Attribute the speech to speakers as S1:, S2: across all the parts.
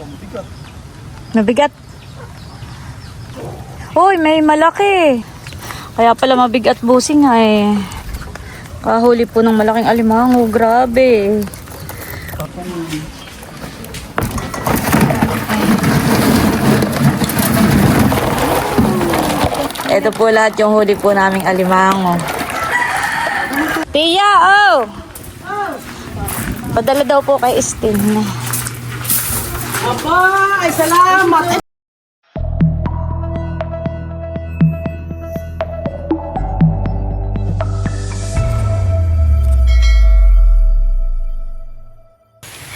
S1: Pamutigat.
S2: Mabigat. Uy, may malaki. Kaya pala mabigat busing nga eh. Kahuli po ng malaking alimango. Grabe. Ito po lahat yung huli po naming alimango. Tia, oh! Padala daw po kay Estin.
S3: Aba, ay salamat.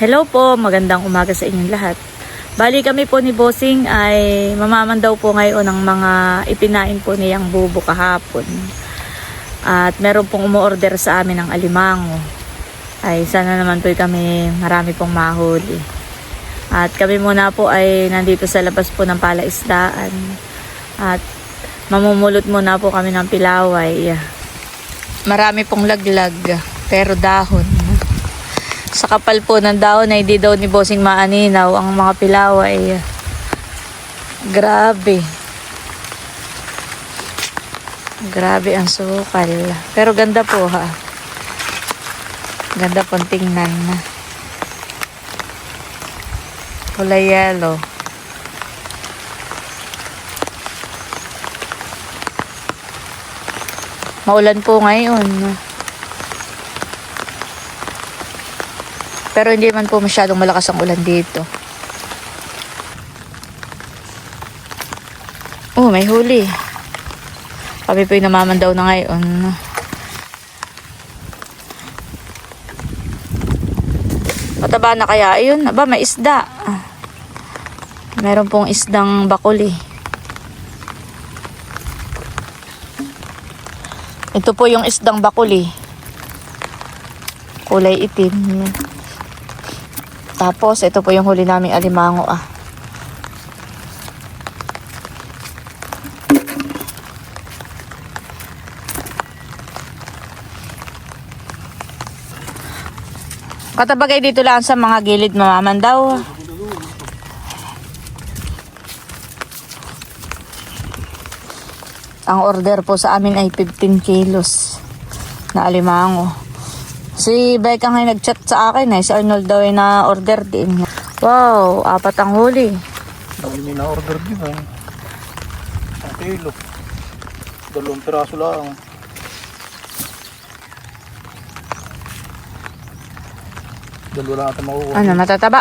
S2: Hello po, magandang umaga sa inyong lahat. Bali kami po ni Bossing ay mamaman daw po ngayon ng mga ipinain po niyang bubo kahapon. At meron pong umorder sa amin ng alimango. Ay sana naman po kami marami pong mahuli. At kami muna po ay nandito sa labas po ng palaisdaan. At mamumulot muna po kami ng pilaway. Marami pong laglag pero dahon. Sa kapal po ng daon ay di daw ni Bossing maaninaw ang mga pilaway. Grabe. Grabe ang sukal. Pero ganda po ha. Ganda pong tingnan. Kulay yellow. Maulan po ngayon. Pero hindi man po masyadong malakas ang ulan dito. Oh, may huli. Kami po yung namaman daw na ngayon. Mataba na kaya ayun. Aba, may isda. Meron pong isdang bakuli. Ito po yung isdang bakuli. Kulay itim. Tapos, ito po yung huli naming alimango ah. Katabagay dito lang sa mga gilid mamaman daw. Ang order po sa amin ay 15 kilos na alimango. Si Becca nga nag-chat sa akin eh. Si Arnold daw ay na-order din. Wow, apat ang huli.
S1: Dahil may na-order din ha. Ang kilo. Dalawang piraso lang. Dalawa lang ata makukuha.
S2: Ano, matataba?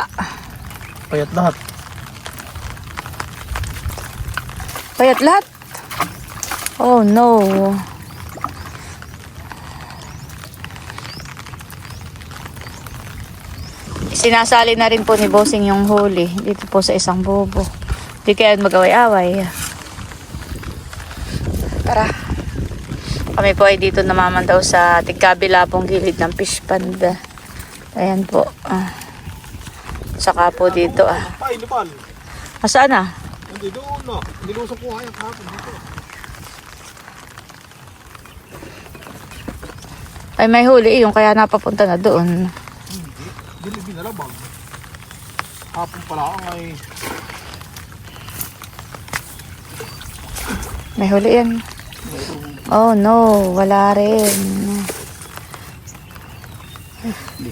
S1: Payat lahat.
S2: Payat lahat. Oh no. Sinasali na rin po ni Bossing yung huli dito po sa isang bobo. Di kaya mag-away-away. Tara. Kami po ay dito namaman daw sa tigkabila pong gilid ng fish pond. Ayan po. Ah. Saka po dito ah.
S1: Lipal.
S2: Asaan ah?
S1: Hindi doon na. Nilusok ko kaya kahapon dito.
S2: Ay may huli yung kaya napapunta na doon.
S1: Hindi. Dili binalabag. Hapon pala ang ay
S2: May huli yan. Oh no, wala rin.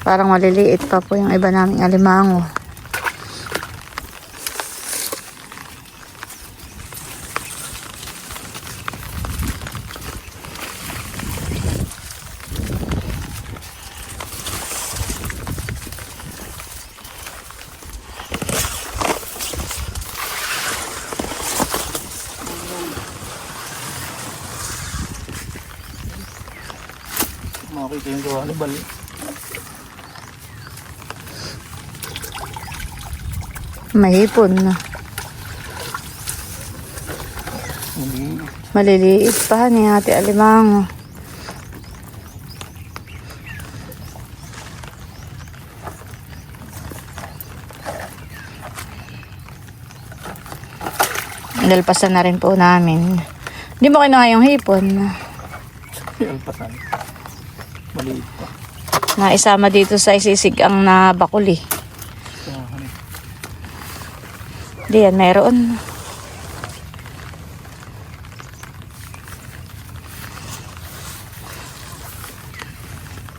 S2: Parang maliliit pa po yung iba naming alimango.
S1: makita yung gawa ni Bal.
S2: Mahipon na. Maliliit pa ni ate alimango. Nalpasan na rin po namin. Hindi mo kinuha yung hipon.
S1: Alpasan. Maliit pa.
S2: na isama dito sa isisig ang na bakuli.
S1: Ito nga, ano.
S2: Diyan, meron.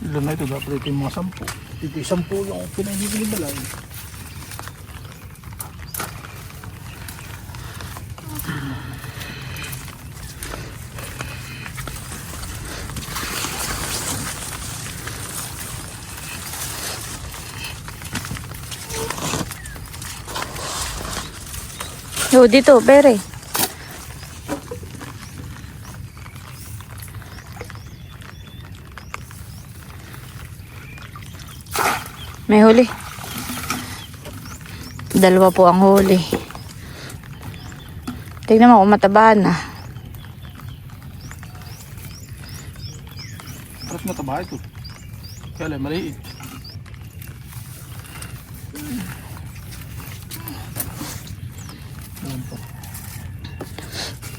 S1: Ilan na ito? Dapat ito yung mga sampu. Ito yung sampu yung pinahihili balay.
S2: Yo, dito, bere. May huli. Dalawa po ang huli. Tignan mo kung mataba na.
S1: Parang mataba ito. Kaya lang maliit. Ayan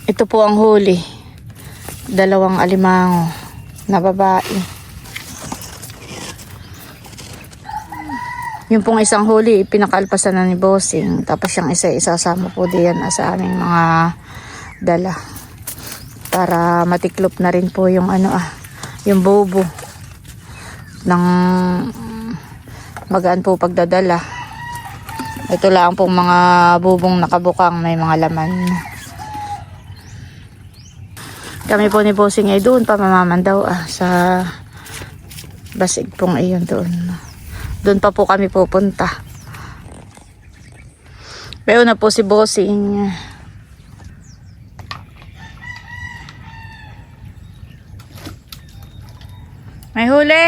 S2: Ito po ang huli. Dalawang alimango na babae. Yung pong isang huli, pinakalpasan na ni Bossing. Tapos yung isa, isasama po diyan sa aming mga dala. Para matiklop na rin po yung ano ah, yung bobo ng magaan po pagdadala. Ito lang pong mga bubong nakabukang may mga laman. Kami po ni Bossing ay doon pamamaman daw ah, sa basig pong iyon doon. Doon pa po kami pupunta. Pero na po si Bossing. May huli.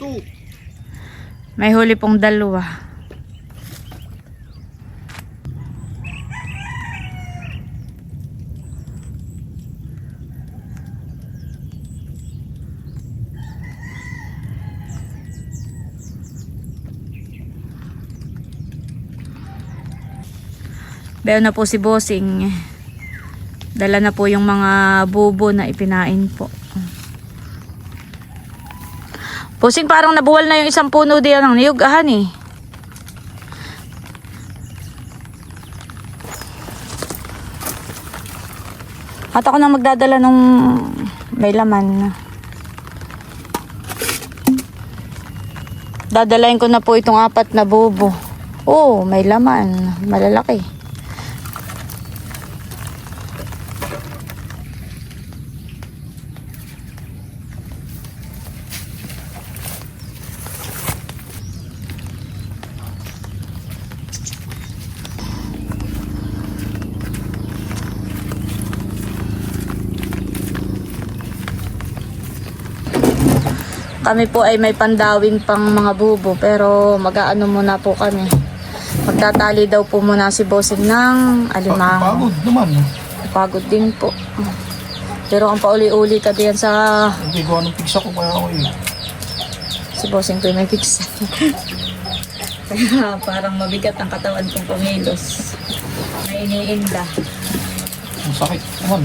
S1: Two.
S2: May huli pong dalawa. Bayo na po si Bossing. Dala na po yung mga bubo na ipinain po. Bossing parang nabuwal na yung isang puno diyan ng niyog ahan eh. At ako na magdadala nung may laman. Dadalayin ko na po itong apat na bubo. Oh, may laman. Malalaki. Kami po ay may pandawin pang mga bubo pero mag-aano muna po kami. Magtatali daw po muna si Bossing ng alimango.
S1: Pagod naman.
S2: Pagod din po. Pero ang pauli-uli ka diyan sa
S1: Hindi ko anong pigsa ko kaya ako eh.
S2: si Bossing ko may. Kaya parang mabigat ang katawan kong kumilos. May iniinda.
S1: Ang sakit naman.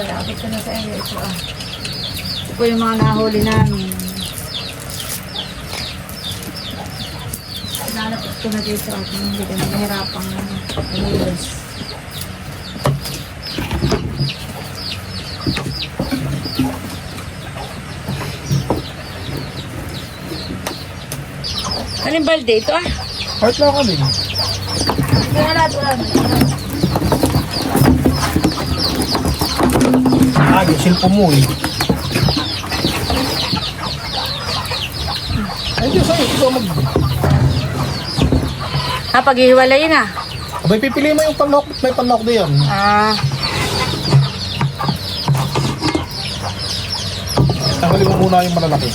S2: Oh, lapit ko na sa iyo. Ito ah. Ito po yung mga nahuli namin. Lalapit ko na dito at hindi ka nahihirapang umilos. Anong balde ito ah?
S1: Kahit lang kami.
S2: Wala, wala.
S1: Ah, yung cellphone mo eh. Ay, Diyos ay, ito mag...
S2: Ah, paghihiwalayin ah.
S1: Abay, pipili mo yung panlok. May panlok na yan.
S2: Ah,
S1: Tanggalin mo muna yung malalaki.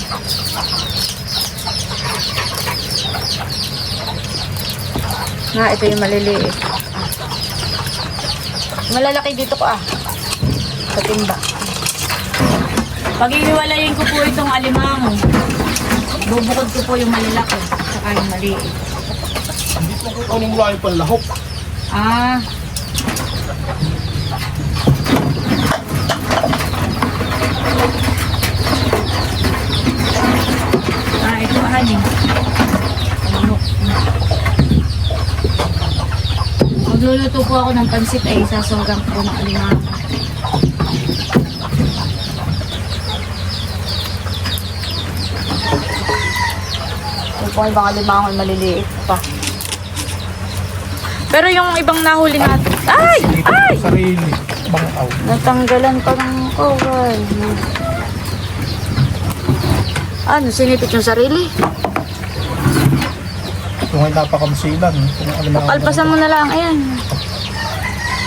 S2: nga, ito yung maliliit. Malalaki dito ko ah. Sa timba. Paghihiwalayin ko po itong alimango. Bubukod ko po yung malalaki. Saka yung maliit.
S1: Hindi ko kung anong wala yung panlahok.
S2: Ah. honey. Magluluto po ako ng pansit ay sasogang po ng alimango. Po ay baka limango ay maliliit pa. Pero yung ibang nahuli natin, ay! Ay!
S1: sa sarili. Bangaw.
S2: Natanggalan pa ng cover. Ano, sinipit yung sarili?
S1: Kung ay napakamsilan.
S2: Palpasan mo na lang, ayan.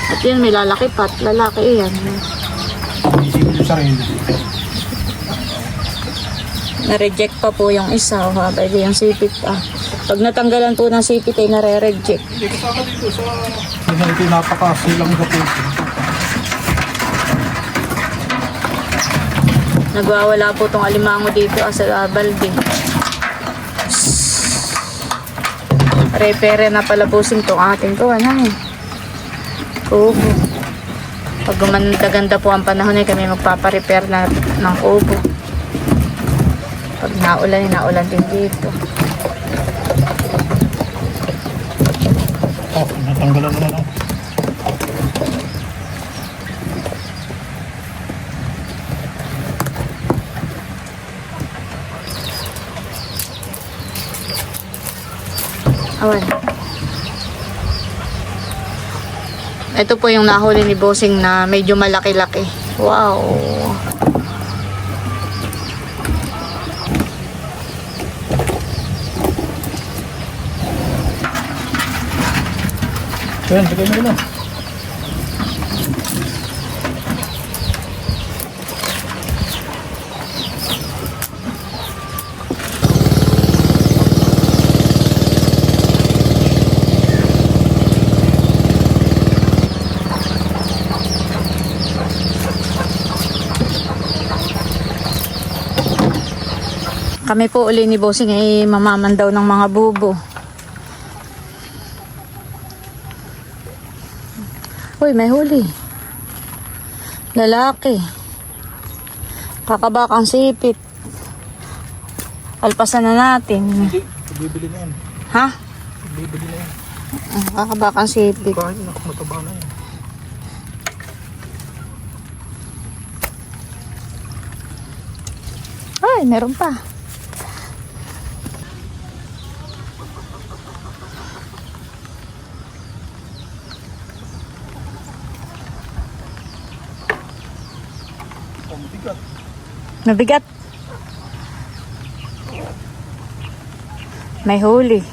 S2: At yun, may lalaki pa at lalaki, ayan.
S1: Isipin yung sarili.
S2: Na-reject pa po yung isa, o ha, pwede yung sipit ah. Pag natanggalan po ng sipit ay nare-reject.
S1: Hindi kasama dito sa... Hindi na ito yung napakasilang gapusin.
S2: Nagwawala po tong alimango dito ah, sa balde. Repere na palabusin tong ating ko, ano eh. Kubo. Pag gumanda-ganda po ang panahon ay kami magpaparepair na ng kubo. Naulan, naulan din dito.
S1: Oh, natanggalan naman ako.
S2: Awan. Ito po yung nahuli ni Bossing na medyo malaki-laki. Wow.
S1: Yan, bigay mo na.
S2: Kami po uli ni Bossing ay mamaman daw ng mga bubo. Uy, may huli. Lalaki. Kakabakang sipit. Alpasan na natin.
S1: Hindi, bibili na yan.
S2: Ha?
S1: Bibili na yan.
S2: Ah, Kakabakang sipit.
S1: Kain mataba na yan.
S2: Ay, meron pa. Mabigat. May huli.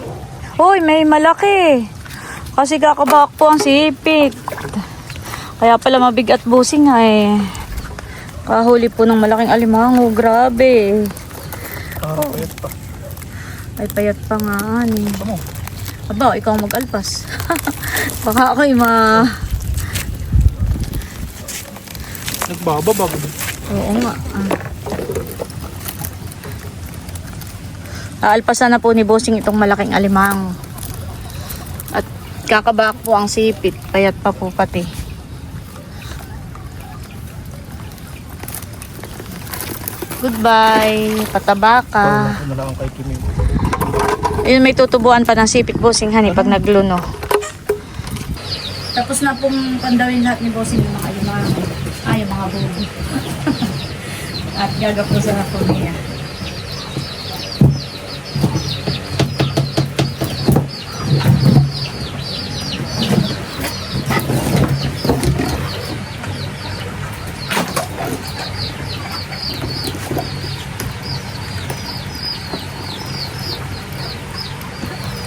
S2: Uy, may malaki. Kasi kakabak po ang sipit. Kaya pala mabigat busing nga eh. Kahuli po ng malaking alimango. Grabe.
S1: Ah, payat pa.
S2: Ay payat pa nga ani.
S1: Ano?
S2: Aba, ikaw mag-alpas. Baka ako'y ma...
S1: Nagbababag.
S2: Oo nga. ah. Aalpasan na po ni Bossing itong malaking alimango. At kakabak po ang sipit. Payat pa po pati. Goodbye. Pataba ka.
S1: Parang ako na lang kay Kimi.
S2: Yun, may tutubuan pa ng sipit Bossing hani pag nagluno. Tapos na pong pandawin lahat ni Bossing yung mga alimango. Ay, yung mga bubo. At gagapo sa po niya.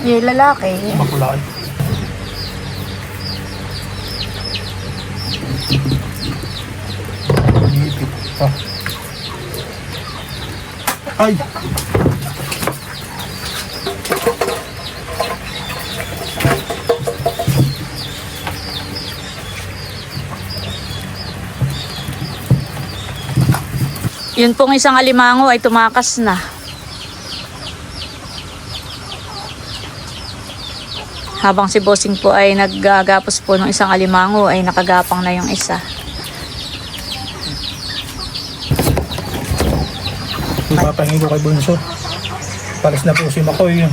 S2: Yung lalaki.
S1: Ipit pa. Ay!
S2: yun pong isang alimango ay tumakas na. Habang si Bossing po ay naggagapos po ng isang alimango ay nakagapang na yung isa.
S1: Ipapahingin ko kay Bunso. Palis na po si Makoy.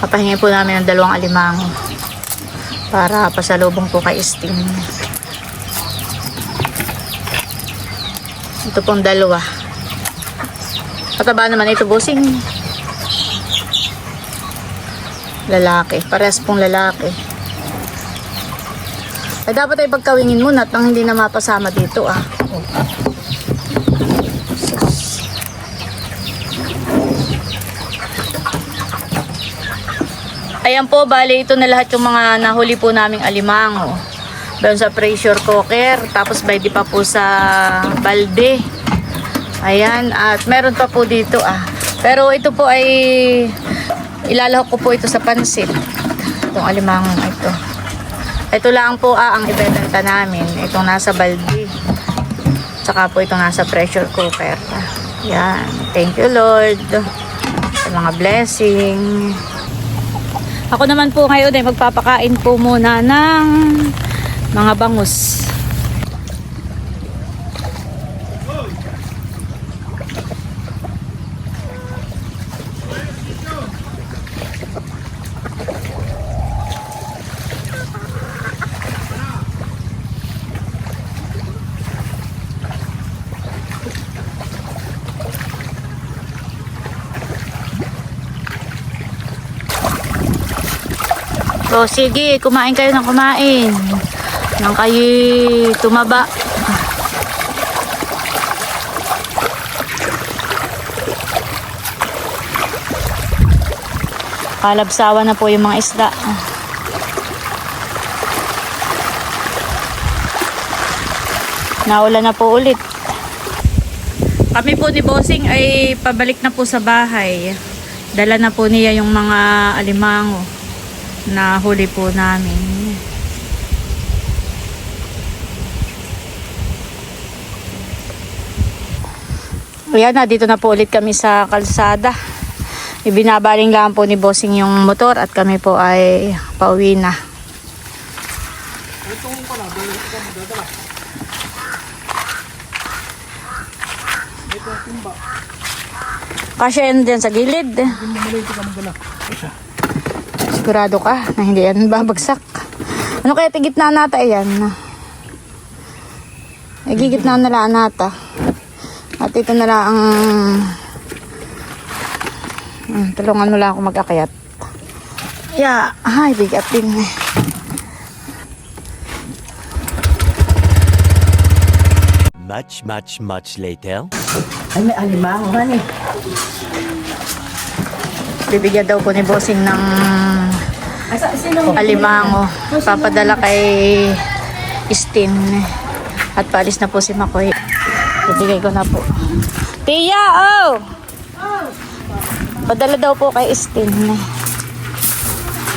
S2: Papahingi po namin ng dalawang alimango para pasalubong po kay Sting. Ito pong dalawa. Mataba naman ito, bossing. Lalaki. Parehas pong lalaki. Ay, dapat ay pagkawingin muna at nang hindi na mapasama dito, ah. Sus. Ayan po, bali ito na lahat yung mga nahuli po naming alimango. Doon sa pressure cooker, tapos di pa po sa balde. Ayan, at meron pa po dito ah. Pero ito po ay ilalahok ko po ito sa pansit. Itong alimango ito. Ito lang po ah, ang ibebenta namin. Itong nasa balde. Tsaka po itong nasa pressure cooker. Yan. Thank you Lord. Sa mga blessing. Ako naman po ngayon ay magpapakain po muna ng mga bangus. So, sige, kumain kayo ng kumain. Nang kayo tumaba. Kalabsawa na po yung mga isda. Naulan na po ulit. Kami po ni Bossing ay pabalik na po sa bahay. Dala na po niya yung mga alimango na huli po namin. Ayan na, dito na po ulit kami sa kalsada. Ibinabaling lang po ni Bossing yung motor at kami po ay pauwi na. Kasi yan dyan sa gilid. Sigurado ka na hindi yan babagsak. Ano kaya tigitna nata yan? Igigitna na lang nata. At ito na lang ang... Hmm, tulungan mo lang ako mag-akyat. Yeah, ay, bigat din. eh.
S4: Much, much, much later.
S3: Ay, may alimango man eh.
S2: Bibigyan daw po ni Bossing ng
S3: Ay?
S2: Alimango. Papadala kay Istin. At paalis na po si Makoy. Bibigay ko na po. Tia, oh! Padala daw po kay Istin.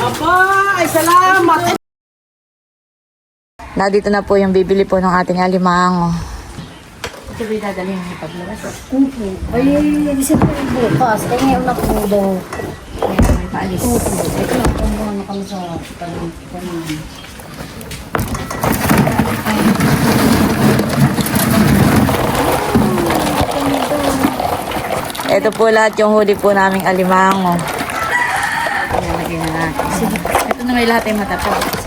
S3: Aba, ay salamat. Ay,
S2: Na na po yung bibili po ng ating alimango. Ito ba dadalhin niyo paglabas?
S5: Ay, isip ko bukas. Kaya ngayon ako daw.
S2: Kaya may paalis.
S5: Ito na, kung ano kami sa kanina.
S2: Ito po lahat yung huli po naming alimango. Ilalagay na natin. Ito na may lahat ay matatapos.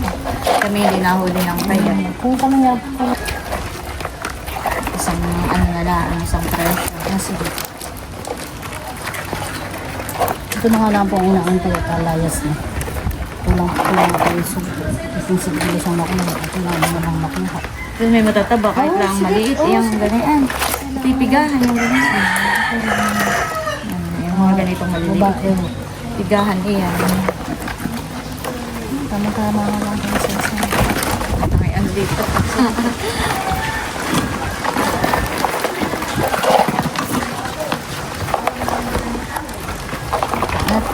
S2: Kami hindi nahuli ng kaya.
S5: Kung kami nga,
S2: Isang ano na lang, isang presyo.
S5: ah, sige. Ito na nga lang po ang inaantay at alayas na. Kulang kulang ako yung subo. Itong siguro sa makuha. Ito na naman ang makuha.
S2: Ito may matataba kahit lang maliit. Yung ganyan. Pipigahan yung ganyan. Yan, Yung mga ganitong maliliit.
S5: Babae.
S2: Pigahan iyan.
S5: Tama-tama nga lang kami sa isa.
S2: Ay, ano dito?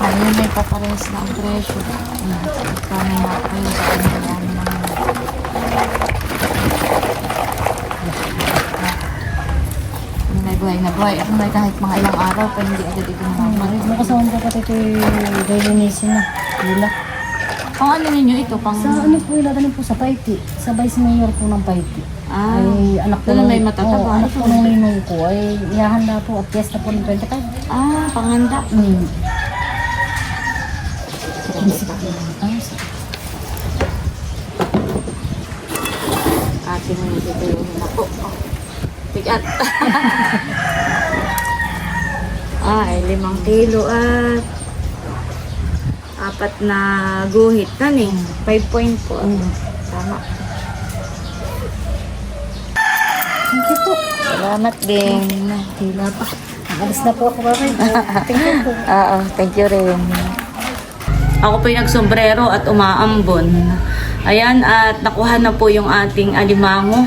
S5: ayun may papares na ang presyo. Kami nga kayo sa kanila naman.
S2: May buhay na buhay. At may kahit mga ilang araw pa hindi agad ito naman.
S5: Makasama ka pati ito yung lilinisin na. Lila.
S2: Pang ano ninyo ito? Pang...
S5: Sa ano po, iladanin po sa Paiti. Sa Vice Mayor po ng Paiti.
S2: Ah,
S5: ay anak
S2: doon
S5: ng-
S2: may matataba.
S5: Oo, anak po ng ninong ko ay ihahanda po at piyesta po ng 25.
S2: ah, panganda.
S5: Hmm. Ah, sa-
S2: Ate mo dito yung ako. Oh. Ah, ay limang kilo at apat na guhit na ni. 5.4. Tama.
S5: Thank you po.
S2: Salamat din.
S5: Tila pa. Alis na po ako babay. Thank you po.
S2: Oo, thank you rin. Ako po yung nagsombrero at umaambon. Ayan, at nakuha na po yung ating alimango.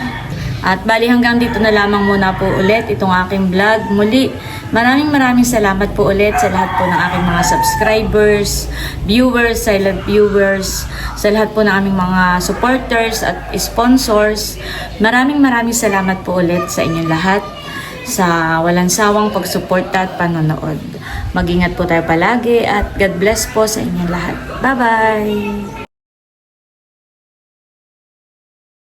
S2: At bali hanggang dito na lamang muna po ulit itong aking vlog. Muli, maraming maraming salamat po ulit sa lahat po ng aking mga subscribers, viewers, silent viewers, sa lahat po ng aming mga supporters at sponsors. Maraming maraming salamat po ulit sa inyong lahat sa walang sawang pagsuporta at panonood. Mag-ingat po tayo palagi at God bless po sa inyong lahat. Bye-bye!